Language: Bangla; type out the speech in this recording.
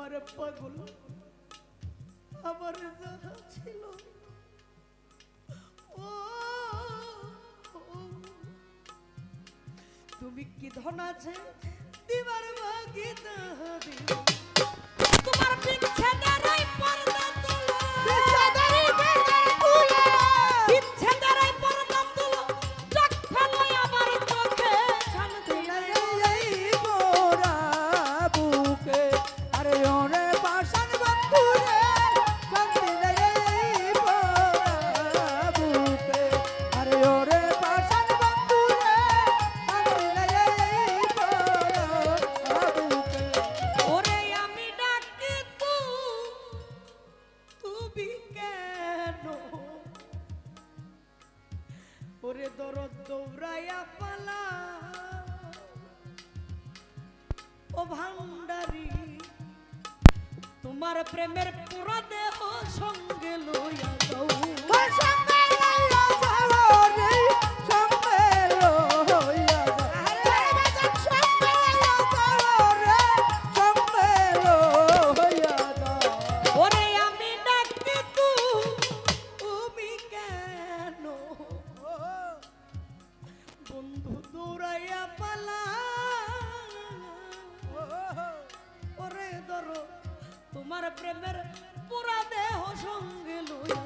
আমার পাগল, আমার দাদা ছিল। তুমি কি ধন আছে দিবার ভাগিত দিও। তোমার বিচ্ছেদের এই পর্দা ওরে দরদ দৌড়াইয়া পালা। ও ভান্ডারি তোমার প্রেমের পুরো দেহ সঙ্গে প্রেমের পুরা দেহ সঙ্গে লই